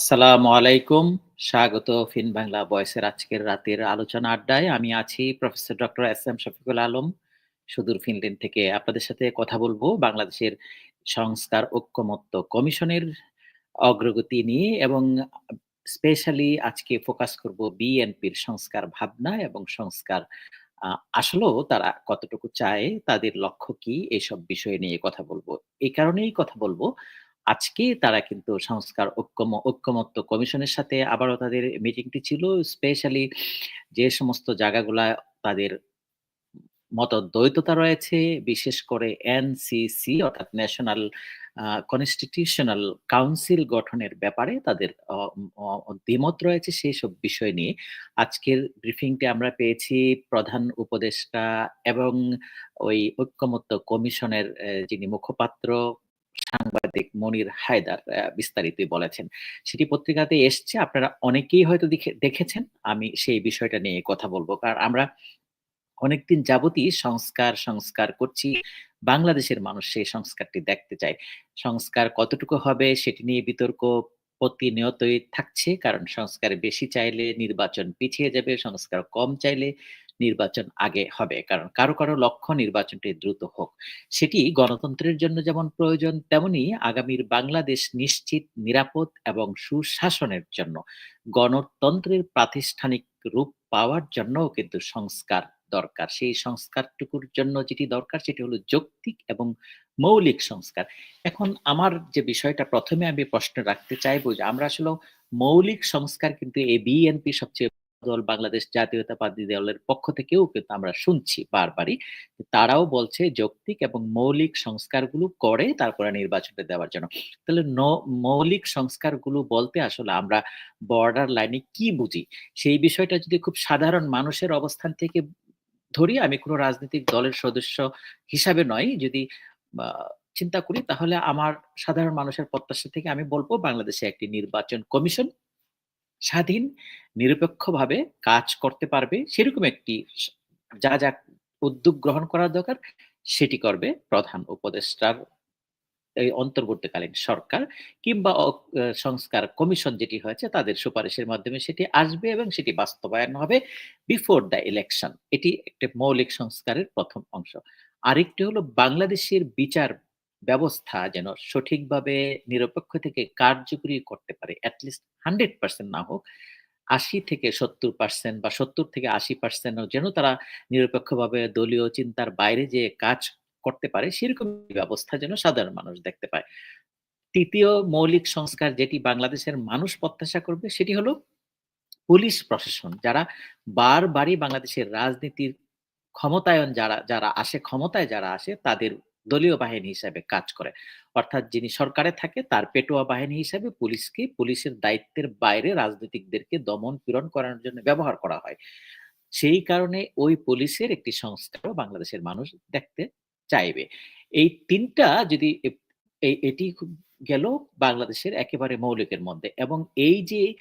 আসসালামু আলাইকুম। স্বাগত ফিন বাংলা বয়সের আজকের রাতের আলোচনা আড্ডায়। আমি আছি professor doctor S M Shafiqul Alam. সুদূর ফিনল্যান্ড থেকে আপনাদের সাথে কথা বলব বাংলাদেশের সংস্কার ঐক্যমত্য কমিশনের অগ্রগতি নিয়ে এবং স্পেশালি আজকে ফোকাস করব বিএনপির সংস্কার ভাবনা এবং সংস্কার আসলেও তারা কতটুকু চায়, তাদের লক্ষ্য কি এসব বিষয় নিয়ে কথা বলব এই কারণেই কথা বলব, আজকে তারা কিন্তু সংস্কার ঐক্যম ঐক্যমত্য কমিশনের সাথে আবারও তাদের মিটিংটি ছিল। স্পেশালি যে সমস্ত জায়গাগুলা তাদের মতদ্বৈততা রয়েছে, বিশেষ করে এনসিসি অর্থাৎ ন্যাশনাল কনস্টিটিউশনাল কাউন্সিল গঠনের ব্যাপারে তাদের দ্বিমত রয়েছে সেসব বিষয় নিয়ে আজকের ব্রিফিংটি আমরা পেয়েছি প্রধান উপদেষ্টা এবং ওই ঐক্যমত্য কমিশনের যিনি মুখপাত্র সাংবাদিক মনির হায়দার আ বিস্তারিতই বলেছেন। সেটি পত্রিকাতে এসছে আপনারা অনেকেই হয়তো দেখেছেন। আমি সেই বিষয়টা নিয়ে কথা বলব। কারণ আমরা অনেকদিন যাবতই সংস্কার, সংস্কার করছি। বাংলাদেশের মানুষ সেই সংস্কারটি দেখতে চায়। সংস্কার কতটুকু হবে সেটি নিয়ে বিতর্ক প্রতিনিয়তই থাকছে। কারণ সংস্কার বেশি চাইলে নির্বাচন পিছিয়ে যাবে, সংস্কার কম চাইলে নির্বাচন আগে হবে। কারণ কারও, কারও লক্ষ্য নির্বাচনটি দ্রুত হোক। সেটি গণতন্ত্রের জন্য যেমন প্রয়োজন তেমনি আগামীর বাংলাদেশ নিশ্চিত, নিরাপদ এবং সুশাসনের জন্য গণতন্ত্রের প্রাতিষ্ঠানিক রূপ পাওয়ার জন্যও কিন্তু সংস্কার দরকার। সেই সংস্কারটুকুর জন্য যেটি দরকার সেটি হলো যৌক্তিক এবং মৌলিক সংস্কার। এখন আমার যে বিষয়টা প্রথমে আমি প্রশ্ন রাখতে চাইব যে আমরা আসলেও মৌলিক সংস্কার কিন্তু এ বিএনপি সবচেয়ে দল বাংলাদেশ জাতীয়তাবাদী দলের পক্ষ থেকেও কিন্তু আমরা শুনছি বারবারই। তারাও বলছে যৌক্তিক এবং মৌলিক সংস্কারগুলো করে তারপরে নির্বাচনটা দেওয়ার জন্য। তাহলে মৌলিক সংস্কারগুলো বলতে আসলে আমরা বর্ডার লাইনে কি বুঝি? সেই বিষয়টা যদি খুব সাধারণ মানুষের অবস্থান থেকে ধরি, আমি কোনো রাজনৈতিক দলের সদস্য হিসাবে নয়, যদি চিন্তা করি তাহলে আমার সাধারণ মানুষের প্রত্যাশা থেকে আমি বলব বাংলাদেশে একটি নির্বাচন কমিশন স্বাধীন, নিরপেক্ষভাবে কাজ করতে পারবে সেরকম একটি যা, যা উদ্যোগ গ্রহণ করা দরকার সেটি করবে প্রধান উপদেষ্টার এই অন্তর্বর্তীকালীন সরকার কিংবা সংস্কার কমিশন যেটি হয়েছে তাদের সুপারিশের মাধ্যমে সেটি আসবে এবং সেটি বাস্তবায়ন হবে বিফোর দ্য ইলেকশন। এটি একটি মৌলিক সংস্কারের প্রথম অংশ। আরেকটি হলো বাংলাদেশের বিচার ব্যবস্থা যেন সঠিকভাবে নিরপেক্ষ থেকে কার্যকরী করতে পারে। এট লিস্ট 100% না হোক, ৮০ থেকে ৭০% বা ৭০ থেকে ৮০% ও যেন তারা নিরপেক্ষভাবে দলীয় চিন্তার বাইরে যেয়ে কাজ করতে পারে সেরকম ব্যবস্থা যেন সাধারণ মানুষ দেখতে পায়। ৩য় মৌলিক সংস্কার যেটি বাংলাদেশের মানুষ প্রত্যাশা করবে সেটি হলো পুলিশ প্রশাসন। যারা বারবারই বাংলাদেশের রাজনীতির ক্ষমতায়ন যারা, যারা আসে ক্ষমতায় যারা আসে তাদের দলীয় বাহিনী হিসাবে কাজ করে। অর্থাৎ যিনি সরকারে থাকে, তার পেটোয়া বাহিনী হিসাবে পুলিশকে পুলিশের দায়িত্বের বাইরে রাজনীতিকদেরকে দমন-পীড়ন করানোর জন্য ব্যবহার করা হয়। সেই কারণে ওই পুলিশের একটি সংস্কারও বাংলাদেশের মানুষ দেখতে চাইবে। এই তিনটা যদি এটি গেল বাংলাদেশের একেবারে মৌলিকের মধ্যে এবং এই যে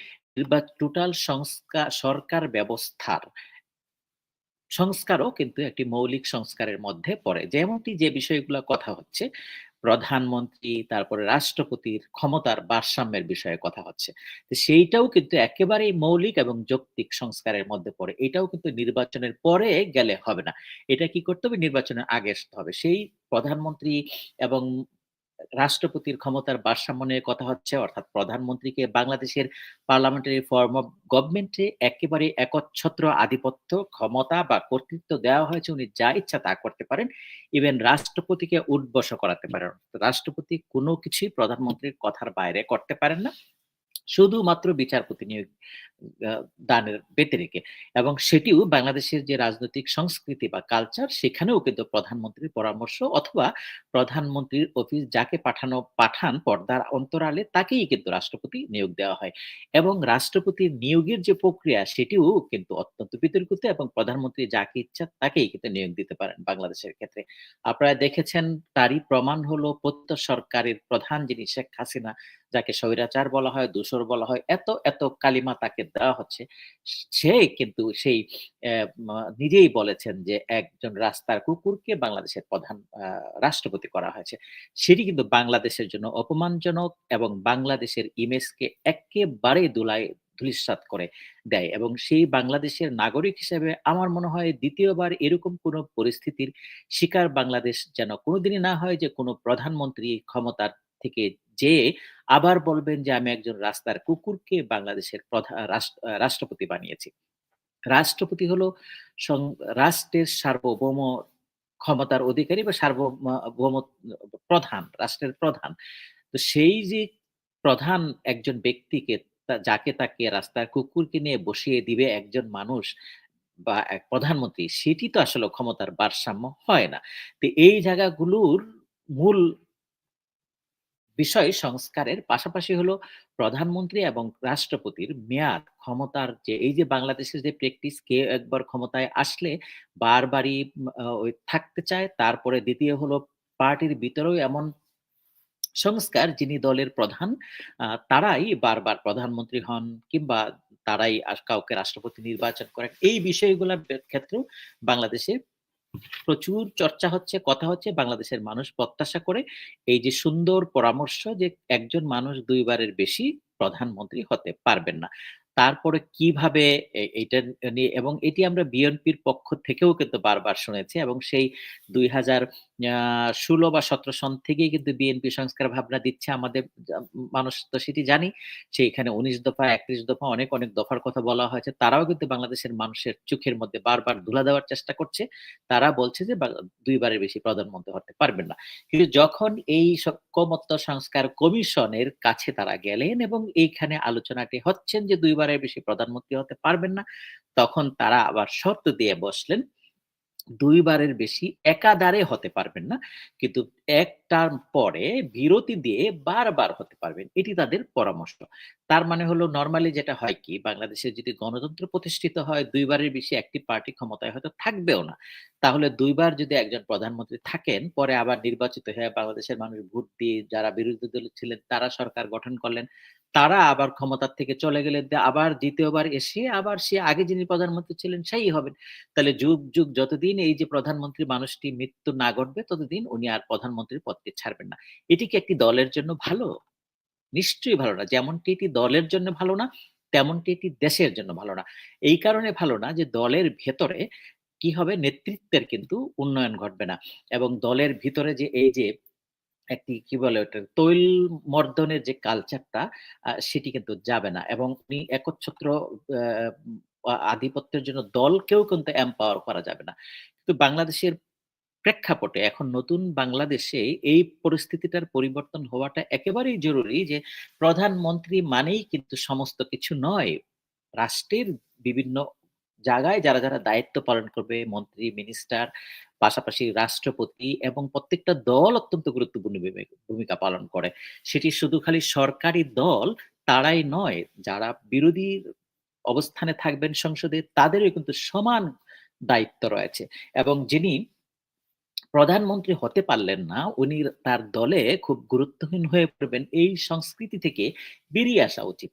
টোটাল সংস্কার, সরকার ব্যবস্থার সংস্কারও কিন্তু একটি মৌলিক সংস্কারের মধ্যে পড়ে। যেমনটি যে বিষয়গুলো কথা হচ্ছে, প্রধানমন্ত্রী তারপরে রাষ্ট্রপতির ক্ষমতার ভারসাম্যের বিষয়ে কথা হচ্ছে। সেইটাও কিন্তু একেবারেই মৌলিক এবং যৌক্তিক সংস্কারের মধ্যে পড়ে। এটাও কিন্তু নির্বাচনের পরে গেলে হবে না। এটা কি করতে হবে? নির্বাচনের আগে হবে। সেই প্রধানমন্ত্রী এবং রাষ্ট্রপতির ক্ষমতার ভারসাম্য নিয়ে কথা হচ্ছে অর্থাৎ প্রধানমন্ত্রীকে বাংলাদেশের পার্লামেন্টারি ফর্ম অফ গভর্নমেন্ট একেবারে একচ্ছত্র আধিপত্য, ক্ষমতা বা কর্তৃত্ব দেওয়া হয়েছে। উনি যা ইচ্ছা তা করতে পারেন। ইভেন রাষ্ট্রপতিকে উঠবসও করাতে পারেন। রাষ্ট্রপতি কোনো কিছুই প্রধানমন্ত্রীর কথার বাইরে করতে পারেন না। শুধুমাত্র বিচারপতি নিয়োগ দানের ব্যতিরেকে এবং সেটিও বাংলাদেশের যে রাজনৈতিক সংস্কৃতি বা কালচার সেখানেও কিন্তু প্রধানমন্ত্রীর পরামর্শ অথবা প্রধানমন্ত্রীর অফিস যাকে পাঠানো পাঠান পর্দার অন্তরালে তাকেই কিন্তু রাষ্ট্রপতি নিয়োগ দেওয়া হয়। এবং রাষ্ট্রপতির নিয়োগের যে প্রক্রিয়া সেটিও কিন্তু অত্যন্ত বিতর্কিত এবং প্রধানমন্ত্রী যাকে ইচ্ছা তাকেই কিন্তু নিয়োগ দিতে পারেন বাংলাদেশের ক্ষেত্রে। আপনারা দেখেছেন তারই প্রমাণ হলো পতিত সরকারের প্রধান যিনি শেখ হাসিনা যাকে স্বৈরাচার বলা হয়, দোসর বলা হয়, এত, এত কালিমা তাকে দেওয়া হচ্ছে, সে কিন্তু সেই নিজেই বলেছেন যে একজন রাস্তার কুকুরকে বাংলাদেশের প্রধান রাষ্ট্রপতি করা হয়েছে। সেটি কিন্তু বাংলাদেশের জন্য অপমানজনক এবং বাংলাদেশের ইমেজকে এক্কেবারে ধুলায় ধূলিসাৎ করে দেয় এবং সেই বাংলাদেশের নাগরিক হিসেবে আমার মনে হয় দ্বিতীয়বার এরকম কোনো পরিস্থিতির শিকার বাংলাদেশ যেন কোনোদিনই না হয় যে কোনো প্রধানমন্ত্রী ক্ষমতার থেকে যেয়ে আবার বলবেন যে আমি একজন রাস্তার কুকুরকে বাংলাদেশের প্রধা রাষ্ট রাষ্ট্রপতি বানিয়েছি। রাষ্ট্রপতি হলো রাষ্ট্রের সার্বভৌম ক্ষমতার অধিকারী বা সার্বভৌম ভৌম প্রধান, রাষ্ট্রের প্রধান। তো সেই যে প্রধান একজন ব্যক্তিকে যাকে তাকে রাস্তার কুকুরকে নিয়ে বসিয়ে দিবে একজন মানুষ বা এক প্রধানমন্ত্রী সেটি তো আসলে ক্ষমতার ভারসাম্য হয় না। তো এই জায়গাগুলোর মূল বিষয় সংস্কারের পাশাপাশি হলো প্রধানমন্ত্রী এবং রাষ্ট্রপতির মেয়াদ, ক্ষমতার যে, এই যে বাংলাদেশের যে প্র্যাকটিস কেউ একবার ক্ষমতায় আসলে বারবারই ওই থাকতে চায়। তারপরে দ্বিতীয় হলো পার্টির ভিতরেও এমন সংস্কার যিনি দলের প্রধান তারাই বারবার প্রধানমন্ত্রী হন কিংবা তারাই কাউকে রাষ্ট্রপতি নির্বাচন করেন। এই বিষয়গুলোর ক্ষেত্রেও বাংলাদেশে প্রচুর চর্চা হচ্ছে, কথা হচ্ছে। বাংলাদেশের মানুষ প্রত্যাশা করে এই যে সুন্দর পরামর্শ যে একজন মানুষ দুইবারের বেশি প্রধানমন্ত্রী হতে পারবেন না। তারপরে কীভাবে এটা নিয়ে এবং এটি আমরা বিএনপির পক্ষ থেকেও কিন্তু বারবার শুনেছি এবং সেই ২০০০ আ ১৬ বা ১৭ সন থেকেই কিন্তু বিএনপি সংস্কার ভাবনা দিচ্ছে আমাদের মানুষ তো সেটি জানি। সেইখানে ১৯ দফা, ৩১ দফা অনেক, অনেক দফার কথা বলা হয়েছে। তারাও কিন্তু বাংলাদেশের মানুষের চোখের মধ্যে বারবার ধুলা দেওয়ার চেষ্টা করছে। তারা বলছে যে দুইবারের বেশি প্রধানমন্ত্রী হতে পারবেন না। কিন্তু যখন এই ঐকমত্য সংস্কার কমিশনের কাছে তারা গেলেন এবং এইখানে আলোচনাটি হচ্ছেন যে দুইবারের বেশি প্রধানমন্ত্রী হতে পারবেন না, তখন তারা আবার শর্ত দিয়ে বসলেন ২ বারের বেশি একাধারে হতে পারবেন না। কিন্তু ১ টার্ম পরে বিরতি দিয়ে বারবার হতে পারবেন। এটি তাদের পরামর্শ। তার মানে হলো নরমালি যেটা হয় কি বাংলাদেশে যদি গণতন্ত্র প্রতিষ্ঠিত হয় দুইবারের বেশি একটি পার্টি ক্ষমতায় হয়তো থাকবেও না। তাহলে দুইবার যদি একজন প্রধানমন্ত্রী থাকেন, পরে আবার নির্বাচিত হয়ে বাংলাদেশের মানুষ ভোট দিয়ে যারা বিরোধী দলে ছিলেন তারা সরকার গঠন করলেন। তারা আবার ক্ষমতার থেকে চলে গেলে আবার দ্বিতীয়বার এসে আবার সে আগে যিনি প্রধানমন্ত্রী ছিলেন সেই হবেন। তাহলে যুগ, যুগ যতদিন এই যে প্রধানমন্ত্রী মানুষটি মৃত্যু না ঘটবে ততদিন উনি আর প্রধানমন্ত্রীর পদটি ছাড়বেন না। এটি কি একটি দলের জন্য ভালো? নিশ্চয়ই ভালো না। যেমনটি এটি দলের জন্য ভালো না, তেমনটি এটি দেশের জন্য ভালো না। এই কারণে ভালো না যে দলের ভেতরে কি হবে নেতৃত্বের কিন্তু উন্নয়ন ঘটবে না। এবং দলের ভিতরে যে এই যে একটি কি বলে ওটা তৈল মর্দনের যে কালচারটা সেটি কিন্তু যাবে না। এবং উনি একচ্ছত্র আধিপত্যের জন্য দলকেও কিন্তু এম্পাওয়ার করা যাবে না। তো বাংলাদেশের প্রেক্ষাপটে এখন নতুন বাংলাদেশে এই পরিস্থিতিটার পরিবর্তন হওয়াটা একেবারেই জরুরি যে প্রধানমন্ত্রী মানেই কিন্তু সমস্ত কিছু নয়। রাষ্ট্রের বিভিন্ন জায়গায় যারা, যারা দায়িত্ব পালন করবে মন্ত্রী, মিনিস্টার, পাশাপাশি রাষ্ট্রপতি এবং প্রত্যেকটা দল অত্যন্ত গুরুত্বপূর্ণ ভূমি ভূমিকা পালন করে। সেটি শুধু খালি সরকারি দল তারাই নয়, যারা বিরোধীর অবস্থানে থাকবেন সংসদে তাদেরও কিন্তু সমান দায়িত্ব রয়েছে। এবং যিনি প্রধানমন্ত্রী হতে পারলেন না, উনি তার দলে খুব গুরুত্বহীন হয়ে পড়বেন। এই সংস্কৃতি থেকে বেরিয়ে আসা উচিত।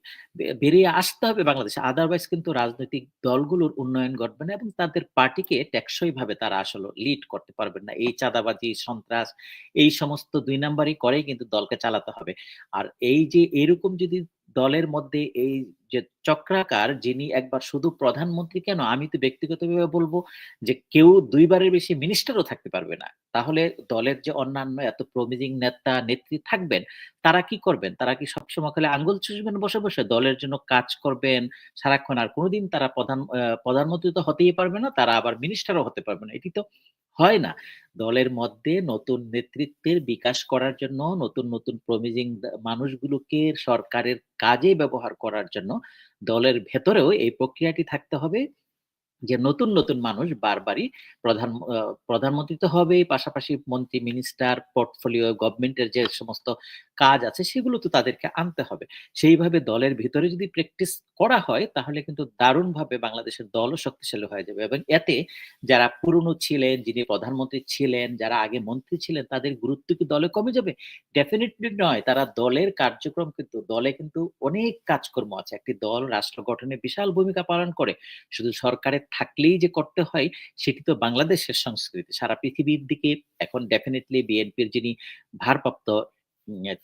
বেরিয়ে আসতে হবে বাংলাদেশে। আদারওয়াইজ কিন্তু রাজনৈতিক দলগুলোর উন্নয়ন ঘটবে না এবং তাদের পার্টিকে টেকসই ভাবে তারা আসলে লিড করতে পারবেন না। এই চাঁদাবাজি, সন্ত্রাস এই সমস্ত দুই নাম্বারই করেই কিন্তু দলকে চালাতে হবে। আর এই যে এরকম যদি দলের মধ্যে এই যে চক্রাকার যিনি একবার শুধু প্রধানমন্ত্রী কেন আমি তো ব্যক্তিগতভাবে বলব যে কেউ ২ বারের বেশি মিনিস্টারও থাকতে পারবে না। তাহলে দলের যে অন্যান্য এত প্রমিজিং নেতা নেত্রী থাকবেন, তারা কি করবেন? তারা কি সবসময় খালি আঙ্গুল চুষবেন বসে, বসে? দলের জন্য কাজ করবেন সারাক্ষণ আর কোনোদিন তারা প্রধান প্রধানমন্ত্রী তো হতেই পারবে না, তারা আবার মিনিস্টারও হতে পারবে না। এটি তো হয় না। দলের মধ্যে নতুন নেতৃত্বের বিকাশ করার জন্য নতুন, নতুন প্রমিজিং মানুষগুলোকে সরকারের কাজে ব্যবহার করার জন্য দলের ভেতরেও এই প্রক্রিয়াটি থাকতে হবে। যে নতুন, নতুন মানুষ বারবারই প্রধান প্রধানমন্ত্রী তো হবেই, পাশাপাশি মন্ত্রী, মিনিস্টার, পোর্টফোলিও, গভর্নমেন্টের যে সমস্ত কাজ আছে সেগুলো তো তাদেরকে আনতে হবে। সেইভাবে দলের ভিতরে যদি প্র্যাকটিস করা হয় তাহলে কিন্তু দারুণভাবে বাংলাদেশের দলও শক্তিশালী হয়ে যাবে এবং এতে যারা পুরনো ছিলেন, যিনি প্রধানমন্ত্রী ছিলেন, যারা আগে মন্ত্রী ছিলেন তাদের গুরুত্ব কি দলে কমে যাবে? ডেফিনেটলি নয়। তারা দলের কার্যক্রম কিন্তু দলে কিন্তু অনেক কাজকর্ম আছে। একটি দল রাষ্ট্র গঠনে বিশাল ভূমিকা পালন করে। শুধু সরকারে থাকলেই যে করতে হয়, সেটি তো বাংলাদেশের সংস্কৃতি। সারা পৃথিবীর দিকে এখন ডেফিনেটলি বিএনপির যিনি ভারপ্রাপ্ত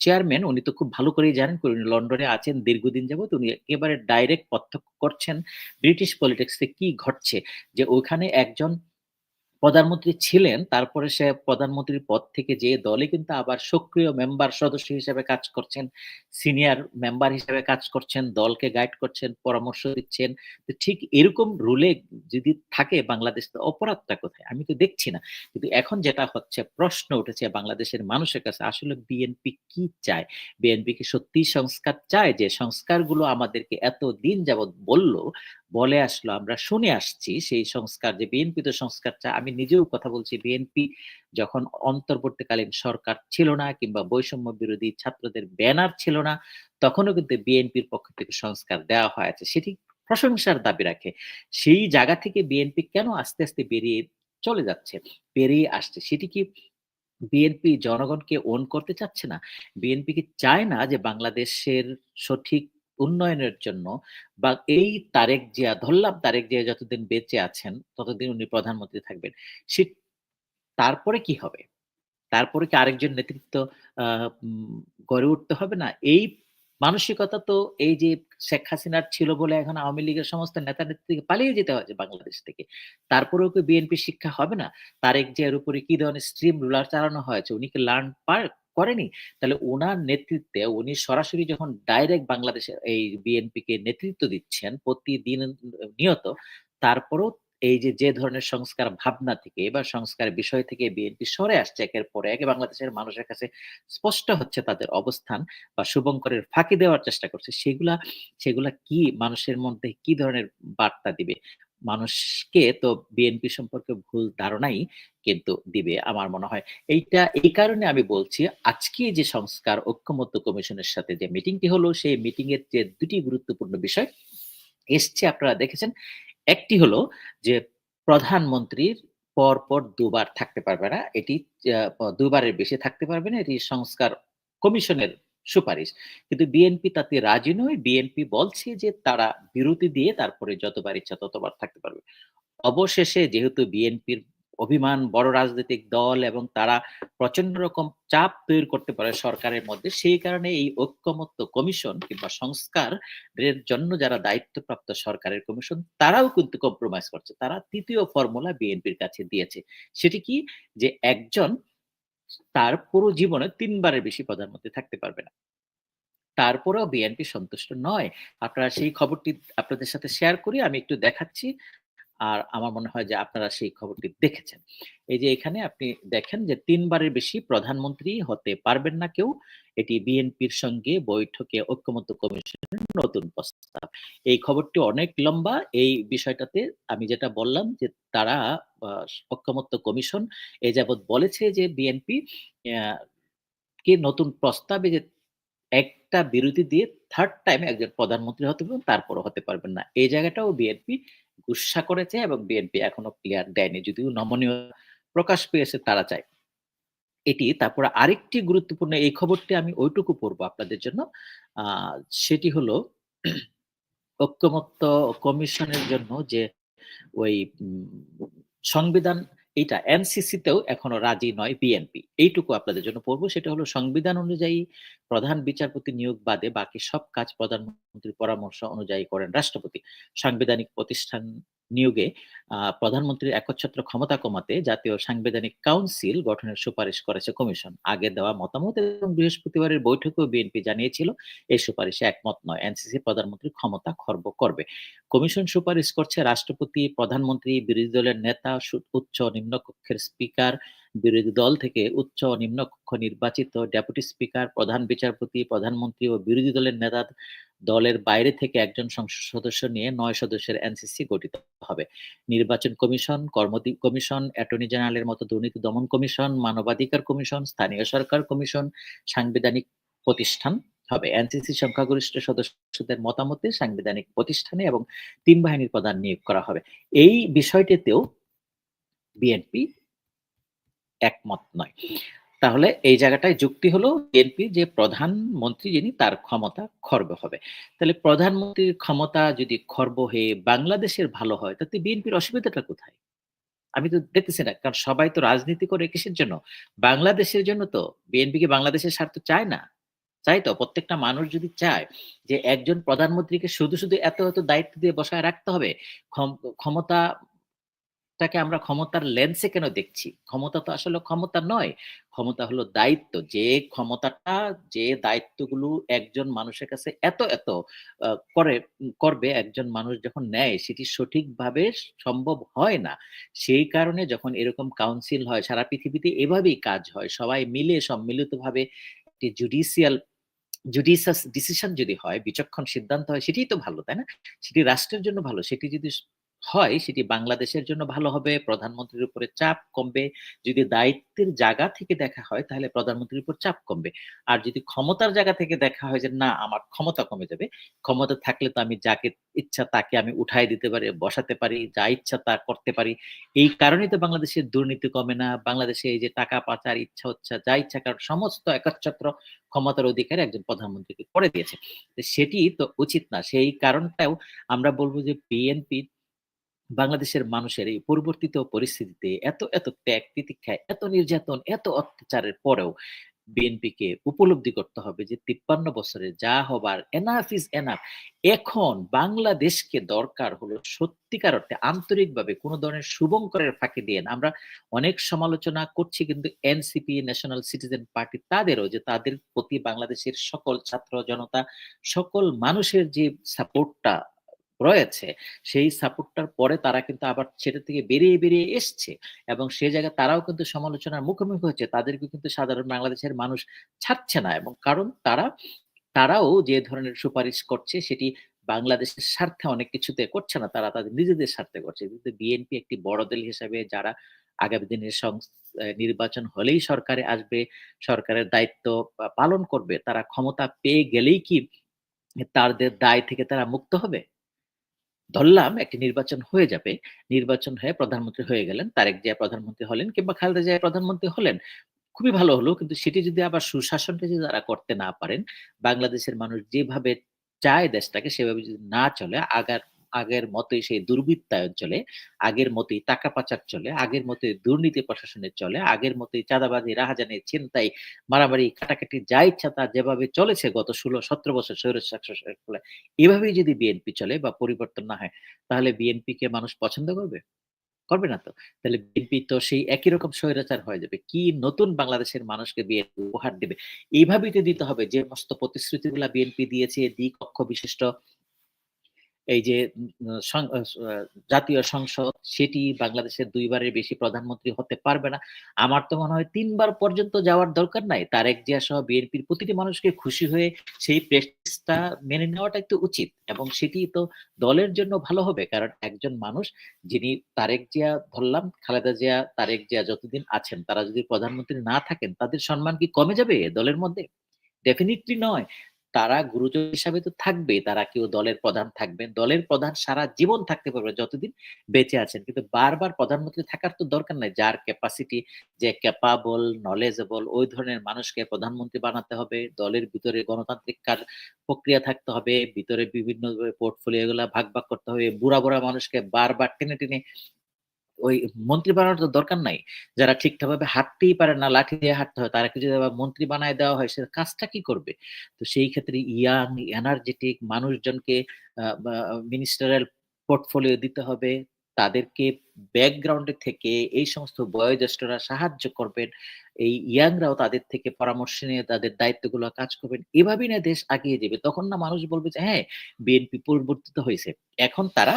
চেয়ারম্যান উনি তো খুব ভালো করেই জানেন উনি লন্ডনে আছেন, দীর্ঘদিন যাবত উনি একেবারে ডাইরেক্ট প্রত্যক্ষ করছেন ব্রিটিশ পলিটিক্সে কি ঘটছে। যে ওখানে একজন প্রধানমন্ত্রী ছিলেন, তারপরে সে প্রধানমন্ত্রীর পদ থেকে যেয়ে দলে কিন্তু আবার সক্রিয় মেম্বার সদস্য হিসেবে কাজ করছেন। সিনিয়র মেম্বার হিসেবে কাজ করছেন, দলকে গাইড করছেন, পরামর্শ দিচ্ছেন। ঠিক এরকম রুলে যদি থাকে বাংলাদেশ তো অপরাধটা কোথায়? আমি তো দেখছি না। কিন্তু এখন যেটা হচ্ছে প্রশ্ন উঠেছে বাংলাদেশের মানুষের কাছে আসলে বিএনপি কি চায়? বিএনপি কি সত্যিই সংস্কার চায়? যে সংস্কারগুলো আমাদেরকে এত দিন যাবৎ বলল, বলে আসলো, আমরা শুনে আসছি সেই সংস্কার যে বিএনপি তো সংস্কার চায়। আমি নিজেও কথা বলছি বিএনপি যখন অন্তর্বর্তীকালীন সরকার ছিল না কিংবা বৈষম্য বিরোধী ছাত্রদের ব্যানার ছিল না, তখনও কিন্তু বিএনপির পক্ষ থেকে সংস্কার দেওয়া হয়েছে। সেটি প্রশংসার দাবি রাখে। সেই জায়গা থেকে বিএনপি কেন আস্তে, আস্তে বেরিয়ে চলে যাচ্ছে? বেরিয়ে আসছে। সেটি কি বিএনপি জনগণকে ওন করতে চাচ্ছে না? বিএনপি কি চায় না যে বাংলাদেশের সঠিক উন্নয়নের জন্য বা এই তারেক জিয়া, ধরলাম তারেক জিয়া যতদিন বেঁচে আছেন, ততদিন উনি প্রধানমন্ত্রী থাকবেন। সে তারপরে কি হবে? তারপরে কি আরেকজন নেতৃত্ব গড়ে উঠতে হবে না? এই মানসিকতা তো এই যে শেখ হাসিনার ছিল বলে এখন আওয়ামী লীগের সমস্ত নেতা-নেত্রীকে পালিয়ে যেতে হয়েছে বাংলাদেশ থেকে। তারপরেও কি বিএনপি শিক্ষা হবে না? তারেক জিয়ার উপরে কি ধরনের স্ট্রিম রুলার চালানো হয়েছে? উনি কি লার্ন পার করেনি? তাহলে উনার নেতৃত্বে উনি সরাসরি যখন ডাইরেক্ট বাংলাদেশের এই বিএনপিকে নেতৃত্ব দিচ্ছেন প্রতিদিন নিয়ত, তারপরেও এই যে, যে ধরনের সংস্কার ভাবনা থেকে বা সংস্কার বিষয় থেকে বিএনপি সরে আসছে একের পর এক বাংলাদেশের মানুষের কাছে স্পষ্ট হচ্ছে তাদের অবস্থান বা শুভঙ্করের ফাঁকি দেওয়ার চেষ্টা করছে। সেগুলা সেগুলা কি মানুষের মধ্যে কি ধরনের বার্তা দিবে? মানুষকে তো বিএনপি সম্পর্কে ভুল ধারণাই কিন্তু দিবে আমার মনে হয়। এইটা এই কারণে আমি বলছি, আজকে যে সংস্কার ঐক্যমত্য কমিশনের সাথে যে মিটিংটি হলো, সেই মিটিং এর যে দুটি গুরুত্বপূর্ণ বিষয় এসছে আপনারা দেখেছেন। একটি হলো যে প্রধানমন্ত্রীর পরপর দুবার থাকতে পারবে না। এটি দুবারের বেশি থাকতে পারবে না। এটি সংস্কার কমিশনের সুপারিশ। কিন্তু বিএনপি তাতে রাজি নয়। বিএনপি বলছে যে তারা বিরতি দিয়ে তারপরে যতবার ইচ্ছা ততবার থাকতে পারবে। অবশেষে যেহেতু বিএনপির অভিমান, বড় রাজনৈতিক দল এবং তারা প্রচণ্ড রকম চাপ তৈরি করতে পারে সরকারের মধ্যে। সেই কারণে এই ঐক্যমত্য কমিশন কিংবা সংস্কারের জন্য যারা দায়িত্বপ্রাপ্ত সরকারের কমিশন, তারাও কিন্তু কম্প্রোমাইজ করছে। তারা তৃতীয় ফর্মুলা বিএনপির কাছে দিয়েছে। সেটি কি? যে একজন তার পুরো জীবনে ৩ বারের বেশি প্রধানমন্ত্রী থাকতে পারবে না। তারপরেও বিএনপি সন্তুষ্ট নয়। আপনারা সেই খবরটি আপনাদের সাথে শেয়ার করি। আমি একটু দেখাচ্ছি। আর আমার মনে হয় যে আপনারা সেই খবরটি দেখেছেন। এই যে এখানে আপনি দেখেন যে তিনবারের বেশি প্রধানমন্ত্রী হতে পারবেন না কেউ। এটি বিএনপির সঙ্গে বৈঠকে ঐক্যমত্য কমিশনের নতুন প্রস্তাব। এই খবরটি অনেক লম্বা। এই বিষয়টাতে আমি যেটা বললাম যে তারা ঐক্যমত্য কমিশন এ যাবৎ বলেছে যে বিএনপি কে নতুন প্রস্তাবে যে একটা বিরতি দিয়ে থার্ড টাইম একজন প্রধানমন্ত্রী হতে পারবেন, তারপরও হতে পারবেন না। এই জায়গাটাও বিএনপি গুস্সা করেছে এবং বিএনপি এখনও ক্লিয়ার দেয়নি। যদিও নমনীয় প্রকাশ পেয়েছে তারা চায়। এটি তারপরে আরেকটি গুরুত্বপূর্ণ এই খবরটি আমি ওইটুকু পড়ব আপনাদের জন্য। সেটি হলো ঐক্যমত্য কমিশনের জন্য যে ওই সংবিধান এইটা এনসিসি তেও এখনও রাজি নয় বিএনপি। এইটুকু আপনাদের জন্য পড়ব, সেটা হলো সংবিধান অনুযায়ী প্রধান বিচারপতি নিয়োগ বাদে বাকি সব কাজ প্রধানমন্ত্রীর পরামর্শ অনুযায়ী করেন রাষ্ট্রপতি। সাংবিধানিক প্রতিষ্ঠান নিয়োগে প্রধানমন্ত্রীর একচ্ছত্র ক্ষমতা কমাতে জাতীয় সাংবিধানিক কাউন্সিল গঠনের সুপারিশ করেছে কমিশন। আগে দেওয়া মতামত এবং বৃহস্পতিবারের বৈঠকেও বিএনপি জানিয়েছিল এই সুপারিশে একমত নয়। এনসিসি প্রধানমন্ত্রীর ক্ষমতা খর্ব করবে। কমিশন সুপারিশ করছে রাষ্ট্রপতি, প্রধানমন্ত্রী, বিরোধী দলের নেতা, উচ্চ নিম্নকক্ষের স্পিকার, বিরোধী দল থেকে উচ্চ ও নিম্নকক্ষ নির্বাচিত ডেপুটি স্পিকার, প্রধান বিচারপতি, প্রধানমন্ত্রী ও বিরোধী দলের নেতা দলের বাইরে থেকে একজন সংসদ সদস্য নিয়ে নয় সদস্যের এনসিসি গঠিত হবে। নির্বাচন কমিশন, কর্মদি কমিশন, অ্যাটর্নি জেনারেলের মতো দুর্নীতি দমন কমিশন, মানবাধিকার কমিশন, স্থানীয় সরকার কমিশন, সাংবিধানিক প্রতিষ্ঠান হবে। এনসিসি সংখ্যাগরিষ্ঠ সদস্যদের মতামতে সাংবিধানিক প্রতিষ্ঠানে এবং তিন বাহিনীর প্রধান নিয়োগ করা হবে। এই বিষয়টিতেও বিএনপি একমত নয়। তাহলে এই জায়গাটায় যুক্তি হলো বিএনপি যে প্রধানমন্ত্রী যিনি তার ক্ষমতা খর্ব হবে। তাহলে প্রধানমন্ত্রীর ক্ষমতা যদি খর্ব হয়ে বাংলাদেশের ভালো হয় তাতে বিএনপির অসুবিধাটা কোথায়? আমি তো দেখতেছি না। কারণ সবাই তো রাজনীতি করে কিসের জন্য? বাংলাদেশের জন্য তো। বিএনপি কি বাংলাদেশের স্বার্থ চায় না? চাই তো। প্রত্যেকটা মানুষ যদি চায় যে একজন প্রধানমন্ত্রীকে শুধু, শুধু এত, এত দায়িত্ব দিয়ে বসায় রাখতে হবে। ক্ষম ক্ষমতা টাকে আমরা ক্ষমতার লেন্সে কেন দেখছি? ক্ষমতা তো আসলে ক্ষমতা নয়। ক্ষমতা হলো দায়িত্ব। যে ক্ষমতাটা যে দায়িত্বগুলো একজন মানুষের কাছে এত, এত করে করবে একজন মানুষ যখন নেয় সেটি সঠিকভাবে সম্ভব হয় না। সেই কারণে যখন এরকম কাউন্সিল হয় সারা পৃথিবীতে এভাবেই কাজ হয়। সবাই মিলে সম্মিলিতভাবে একটি জুডিশিয়াল জুডিশাস ডিসিশন যদি হয়, বিচক্ষণ সিদ্ধান্ত হয় সেটিই তো ভালো, তাই না? সেটি রাষ্ট্রের জন্য ভালো। সেটি যদি হয় সেটি বাংলাদেশের জন্য ভালো হবে, প্রধানমন্ত্রীর উপরে চাপ কমবে। যদি দায়িত্বের জায়গা থেকে দেখা হয় তাহলে প্রধানমন্ত্রীর উপর চাপ কমবে। আর যদি ক্ষমতার জায়গা থেকে দেখা হয় যে না আমার ক্ষমতা কমে যাবে। ক্ষমতা থাকলে তো আমি যাকে ইচ্ছা তাকে আমি উঠাই দিতে পারি, বসাতে পারি, যা ইচ্ছা তা করতে পারি। এই কারণেই তো বাংলাদেশের দুর্নীতি কমে না। বাংলাদেশে এই যে টাকা পাচার ইচ্ছা হচ্ছে যা ইচ্ছা কারণ সমস্ত একচ্ছত্র ক্ষমতার অধিকার একজন প্রধানমন্ত্রীকে করে দিয়েছে। সেটি তো উচিত না। সেই কারণটাও আমরা বলব যে বিএনপি বাংলাদেশের মানুষের এই পরিবর্তিত পরিস্থিতিতে এত, এত ত্যাগ তিতিক্ষায়, এত নির্যাতন, এত অত্যাচারের পরেও বিএনপিকে উপলব্ধি করতে হবে যে ৫৩ বছরে যা হবার এনাফ ইস এনাফ। এখন বাংলাদেশকে দরকার হলো সত্যিকার অর্থে আন্তরিকভাবে কোন ধরনের শুভঙ্করের ফাঁকি দিয়ে। আমরা অনেক সমালোচনা করছি কিন্তু এনসিপি, ন্যাশনাল সিটিজেন পার্টি তাদেরও যে তাদের প্রতি বাংলাদেশের সকল ছাত্র জনতা, সকল মানুষের যে সাপোর্টটা রয়েছে, সেই সাপোর্টটার পরে তারা কিন্তু আবার সেটা থেকে বেরিয়ে, বেরিয়ে এসছে এবং সে জায়গায় তারাও কিন্তু সমালোচনার মুখোমুখি হচ্ছে। তাদেরকে কিন্তু সাধারণ বাংলাদেশের মানুষ ছাড়ছে না এবং কারণ তারা তারাও যে ধরনের সুপারিশ করছে সেটি বাংলাদেশের স্বার্থে অনেক কিছুতে করছে না। তারা তাদের নিজেদের স্বার্থে করছে। কিন্তু বিএনপি একটি বড় দল হিসেবে যারা আগামী দিনের নির্বাচন হলেই সরকারে আসবে, সরকারের দায়িত্ব পালন করবে। তারা ক্ষমতা পেয়ে গেলেই কি তাদের দায় থেকে তারা মুক্ত হবে? ধরলাম একটি নির্বাচন হয়ে যাবে। নির্বাচন হয়ে প্রধানমন্ত্রী হয়ে গেলেন। তারেক জিয়া প্রধানমন্ত্রী হলেন কিংবা খালেদা জিয়া প্রধানমন্ত্রী হলেন। খুবই ভালো হলো। কিন্তু সেটি যদি আবার সুশাসনটা যদি তারা করতে না পারেন, বাংলাদেশের মানুষ যেভাবে চায় দেশটাকে সেভাবে যদি না চলে, আগার আগের মতোই সেই দুর্বৃত্তায়ন চলে, আগের মতোই টাকা পাচার চলে, আগের মতোই দুর্নীতি প্রশাসনের চলে, আগের মতোই চাঁদাবাজি, রাহাজানি, ছিনতাই, মারামারি, কাটাকাটি যা ইচ্ছা তা যেভাবে চলেছে গত ১৬-১৭ বছর স্বৈরাচার ফলে, এভাবেই যদি বিএনপি চলে বা পরিবর্তন না হয়, তাহলে বিএনপিকে মানুষ পছন্দ করবে? করবে না তো। তাহলে বিএনপি তো সেই একই রকম স্বৈরাচার হয়ে যাবে। কি নতুন বাংলাদেশের মানুষকে বিএনপি উপহার দিবে? এইভাবেই তো দিতে হবে যে সমস্ত প্রতিশ্রুতিগুলা বিএনপি দিয়েছে দ্বিকক্ষ বিশিষ্ট এই যে জাতীয় সংসদ সেটি বাংলাদেশের দুইবারের বেশি প্রধানমন্ত্রী হতে পারবে না। আমার তো মনে হয় তিনবার পর্যন্ত যাওয়ার দরকার নাই। তারেক জিয়া সহ বিএনপির প্রতিটি মানুষকে খুশি হয়ে সেই প্রেসটা মেনে নেওয়াটা একটু উচিত এবং সেটি তো দলের জন্য ভালো হবে। কারণ একজন মানুষ যিনি তারেক জিয়া ধরলাম খালেদা জিয়া, তারেক জিয়া যতদিন আছেন তারা যদি প্রধানমন্ত্রী না থাকেন তাদের সম্মান কি কমে যাবে দলের মধ্যে? ডেফিনেটলি নয়। তারা গুরুজন হিসাবে তো থাকবেই। তারা কেউ দলের প্রধান থাকবেন। দলের প্রধান সারা জীবন থাকতে পারবে যতদিন বেঁচে আছেন। কিন্তু বারবার প্রধানমন্ত্রী থাকার তো দরকার নাই। যার ক্যাপাসিটি যে ক্যাপাবল, knowledgeable ওই ধরনের মানুষকে প্রধানমন্ত্রী বানাতে হবে। দলের ভিতরে গণতান্ত্রিক কার প্রক্রিয়া থাকতে হবে। ভিতরে বিভিন্ন পোর্টফোলিও গুলা ভাগ, ভাগ করতে হবে। বুড়া, বুড়া মানুষকে বারবার টেনে, টেনে ওই মন্ত্রী বানানোর তো দরকার নাই। যারা ঠিকঠাক ভাবে হাঁটতেই পারে না, লাঠি দিয়ে হাঁটতে হয়, তারা যদি আবার মন্ত্রী বানায় দেওয়া হয়, সে কাজটা কি করবে? তো সেই ক্ষেত্রে ইয়াং, এনার্জেটিক মানুষজনকে মিনিস্টারিয়াল পোর্টফোলিও দিতে হবে। তাদেরকে ব্যাকগ্রাউন্ডে থেকে এই সমস্ত বয়োজ্যেষ্ঠরা সাহায্য করবেন। এই ইয়াংরাও তাদের থেকে পরামর্শ নিয়ে তাদের দায়িত্বগুলো কাজ করবেন। এভাবেই না দেশ আগিয়ে যাবে। তখন না মানুষ বলবে যে হ্যাঁ, বিএনপি পরিবর্তিত হয়েছে এখন তারা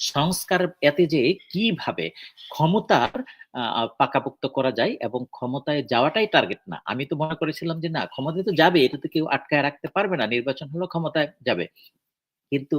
সংস্কার এতে যে কীভাবে ক্ষমতার পাকাপোক্ত করা যায় এবং ক্ষমতায় যাওয়াটাই টার্গেট না। আমি তো মনে করেছিলাম যে না, ক্ষমতায় তো যাবে। এটা তো কেউ আটকায় রাখতে পারবে না। নির্বাচন হলো ক্ষমতায় যাবে। কিন্তু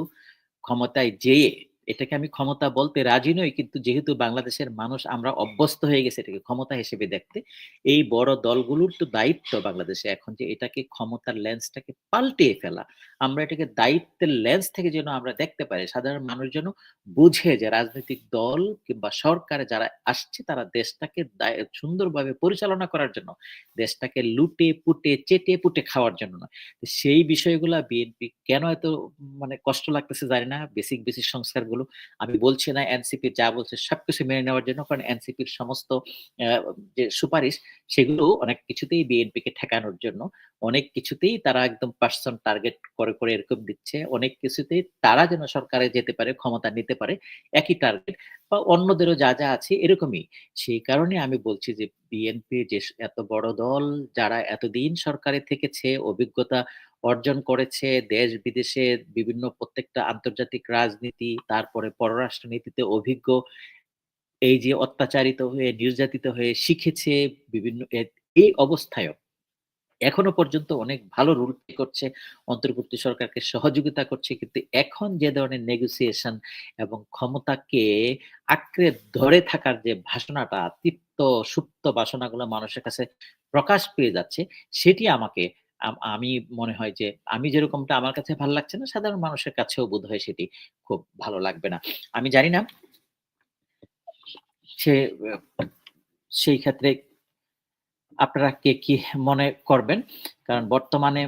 ক্ষমতায় যেয়ে এটাকে আমি ক্ষমতা বলতে রাজি নই। কিন্তু যেহেতু বাংলাদেশের মানুষ আমরা অভ্যস্ত হয়ে গেছে এটাকে ক্ষমতা হিসেবে দেখতে। এই বড় দলগুলোর তো দায়িত্ব বাংলাদেশে এখন যে এটাকে ক্ষমতার লেন্সটাকে পাল্টিয়ে ফেলা। আমরা এটাকে দায়িত্বের লেন্স থেকে যেন আমরা দেখতে পারি। সাধারণ মানুষ যেন বুঝে যে রাজনৈতিক দল কিংবা সরকারে যারা আসছে তারা দেশটাকে সুন্দরভাবে পরিচালনা করার জন্য, দেশটাকে লুটে-পুটে, চেটে-পুটে খাওয়ার জন্য নয়। সেই বিষয়গুলা বিএনপি কেন এত মানে কষ্ট লাগতেছে জানি না। বেসিক, বেসিক সংস্কারগুলো আমি বলছি না এনসিপি যা বলছে সবকিছু মেনে নেওয়ার জন্য। কারণ এনসিপির সমস্ত যে সুপারিশ সেগুলো অনেক কিছুতেই বিএনপিকে ঠেকানোর জন্য। অনেক কিছুতেই তারা একদম পার্সন টার্গেট করে, করে এরকম দিচ্ছে। অনেক কিছুতেই তারা যেন সরকারে যেতে পারে, ক্ষমতা নিতে পারে। একই টার্গেট বা অন্যদেরও যা, যা আছে এরকমই। সেই কারণে আমি বলছি যে বিএনপি যে এত বড় দল যারা এতদিন সরকারে থেকেছে, অভিজ্ঞতা অর্জন করেছে, দেশ-বিদেশে বিভিন্ন প্রত্যেকটা আন্তর্জাতিক রাজনীতি, তারপরে পররাষ্ট্র নীতিতে অভিজ্ঞ। এই যে অত্যাচারিত হয়ে, নির্যাতিত হয়ে শিখেছে বিভিন্ন এই অবস্থায়ও এখনও পর্যন্ত অনেক ভালো রুল করছে। অন্তর্বর্তী সরকারকে সহযোগিতা করছে। কিন্তু এখন যে ধরনের নেগোসিয়েশন এবং ক্ষমতাকে আঁকড়ে ধরে থাকার যে বাসনাটা, তৃপ্ত সুপ্ত বাসনাগুলো মানুষের কাছে প্রকাশ পেয়ে যাচ্ছে, সেটি আমাকে আম মনে হয় যে আমি যেরকমটা আমার কাছে ভালো লাগছে না, সাধারণ মানুষের কাছেও বোধহয় সেটি খুব ভালো লাগবে না। আমি জানি না সে সেই ক্ষেত্রে আপনারা কে কি মনে করবেন? কারণ বর্তমানে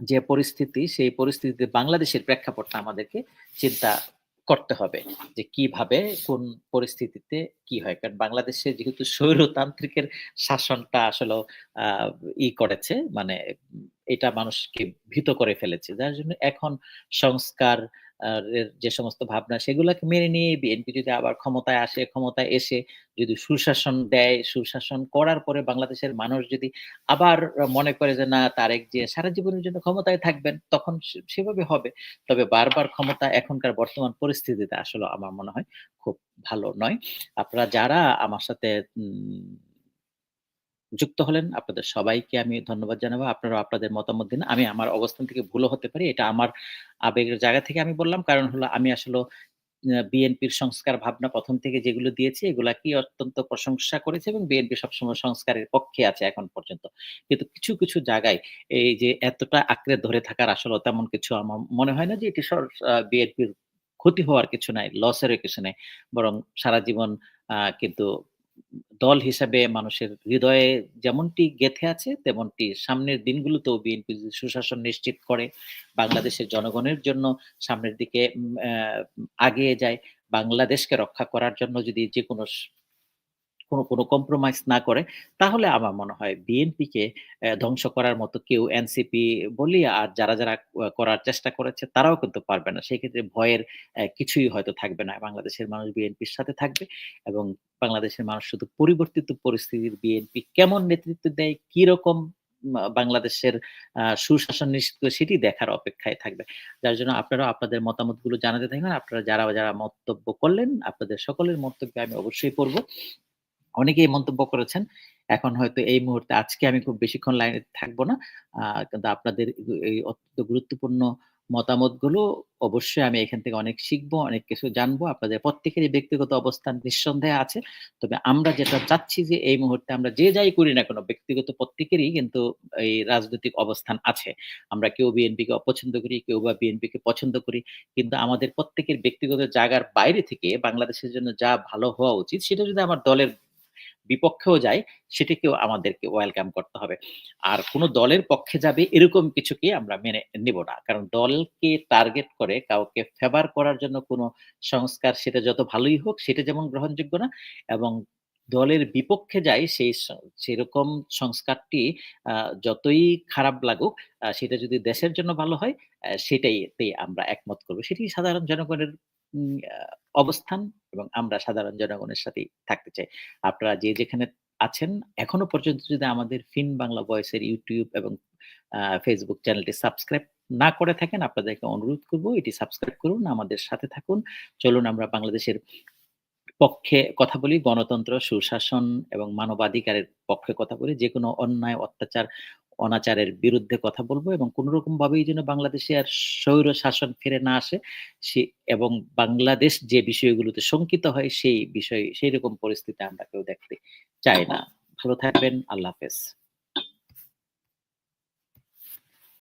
যে পরিস্থিতি, সেই পরিস্থিতিতে বাংলাদেশের প্রেক্ষাপটটা আমাদেরকে চিন্তা করতে হবে। যে কীভাবে, কোন পরিস্থিতিতে কি হয়। কারণ বাংলাদেশে যেহেতু স্বৈরতান্ত্রিকের শাসনটা আসলে ই করেছে মানে এটা মানুষকে ভীত করে ফেলেছে। যার জন্য এখন সংস্কার যে সমস্ত ভাবনা সেগুলাকে মেনে নিয়ে বিএনপি যদি আবার ক্ষমতায় আসে, ক্ষমতায় এসে যদি সুশাসন দেয়, সুশাসন করার পরে বাংলাদেশের মানুষ যদি আবার মনে করে যে না তারেক যে সারা জীবনের জন্য ক্ষমতায় থাকবেন, তখন সেভাবে হবে। তবে বারবার ক্ষমতা এখনকার বর্তমান পরিস্থিতিতে আসলে আমার মনে হয় খুব ভালো নয়। আপনারা যারা আমার সাথে যুক্ত হলেন, আপনাদের সবাইকে আমি ধন্যবাদ জানাব। আপনারা আপনাদের মতামত দিন। আমি আমার অবস্থান থেকে ভুলও হতে পারি। এটা আমার আবেগের জায়গা থেকে আমি বললাম। কারণ হলো আমি আসলে বিএনপির সংস্কার ভাবনা প্রথম থেকে যেগুলো দিয়েছি কি অত্যন্ত প্রশংসা করেছে এবং বিএনপি সবসময় সংস্কারের পক্ষে আছে এখন পর্যন্ত। কিন্তু কিছু, কিছু জায়গায় এই যে এতটা আঁকড়ে ধরে থাকার আসলে তেমন কিছু আমার মনে হয় না যে এটি বিএনপির ক্ষতি হওয়ার কিছু নাই, লসেরও কিছু নাই। বরং সারা জীবন কিন্তু দল হিসাবে মানুষের হৃদয়ে যেমনটি গেথে আছে, তেমনটি সামনের দিনগুলোতেও বিএনপি সুশাসন নিশ্চিত করে, বাংলাদেশের জনগণের জন্য সামনের দিকে আগিয়ে যায়, বাংলাদেশকে রক্ষা করার জন্য যদি যেকোনো স কোনো, কোনো কম্প্রোমাইজ না করে, তাহলে আমার মনে হয় বিএনপিকে ধ্বংস করার মতো কেউ এনসিপি বলি আর যারা, যারা করার চেষ্টা করেছে তারাও কিন্তু পারবে না। সেক্ষেত্রে ভয়ের অ্যা কিছুই হয়তো থাকবে না। বাংলাদেশের মানুষ বিএনপির সাথে থাকবে এবং বাংলাদেশের মানুষ শুধু পরিবর্তিত পরিস্থিতির বিএনপি কেমন নেতৃত্ব দেয়, কীরকম মা বাংলাদেশের সুশাসন নিশ্চিত সেটি দেখার অপেক্ষায় থাকবে। যার জন্য আপনারা আপনাদের মতামতগুলো জানাতে থাকবেন। আপনারা যারা, যারা মন্তব্য করলেন, আপনাদের সকলের মন্তব্যে আমি অবশ্যই পড়ব। অনেকেই মন্তব্য করেছেন। এখন হয়তো এই মুহূর্তে আজকে আমি খুব বেশিক্ষণ লাইনে থাকব না। কিন্তু আপনাদের এই অত্যন্ত গুরুত্বপূর্ণ মতামতগুলো অবশ্যই আমি এখান থেকে অনেক শিখব, অনেক কিছু জানব। আপনাদের প্রত্যেকেরই ব্যক্তিগত অবস্থান নিঃসন্দেহে আছে। তবে আমরা যেটা চাচ্ছি যে এই মুহূর্তে আমরা যে যাই করি না কেন ব্যক্তিগত প্রত্যেকেরই কিন্তু এই রাজনৈতিক অবস্থান আছে। আমরা কেউ বিএনপিকে অপছন্দ করি, কেউ বা বিএনপিকে পছন্দ করি। কিন্তু আমাদের প্রত্যেকের ব্যক্তিগত জায়গার বাইরে থেকে বাংলাদেশের জন্য যা ভালো হওয়া উচিত সেটা যদি আমার দলের বিপক্ষেও যায়, সেটিকেও আমাদেরকে ওয়েলকাম করতে হবে। আর কোনো দলের পক্ষে যাবে এরকম কিছুকে আমরা মেনে নিব না। কারণ দলকে টার্গেট করে কাউকে ফেভার করার জন্য কোনো সংস্কার সেটা যত ভালোই হোক সেটা যেমন গ্রহণযোগ্য না এবং দলের বিপক্ষে যায় সেই সেরকম সংস্কারটি যতই খারাপ লাগুক সেটা যদি দেশের জন্য ভালো হয়, সেটাই আমরা একমত করব সেটি সাধারণ জনগণের অবস্থান এবং আমরা সাধারণ জনগণের সাথে থাকতে চাই। আপনারা যে যেখানে আছেন এখনও পর্যন্ত যদি আমাদের ফিন বাংলা ভয়েসের ইউটিউব এবং ফেসবুক চ্যানেলটি সাবস্ক্রাইব না করে থাকেন আপনাদেরকে অনুরোধ করব এটি সাবস্ক্রাইব করুন, আমাদের সাথে থাকুন। চলুন আমরা বাংলাদেশের পক্ষে কথা বলি, গণতন্ত্র, সুশাসন এবং মানবাধিকারের পক্ষে কথা বলি। যে কোনো অন্যায়, অত্যাচার, অনাচারের বিরুদ্ধে কথা বলব এবং কোন রকম ভাবেই যেন বাংলাদেশে আর স্বৈর শাসন ফিরে না আসে সে এবং বাংলাদেশ যে বিষয়গুলোতে শঙ্কিত হয় সেই বিষয় সেই রকম পরিস্থিতি আমরা কেউ দেখতে চাই না। ভালো থাকবেন। আল্লাহ হাফেজ।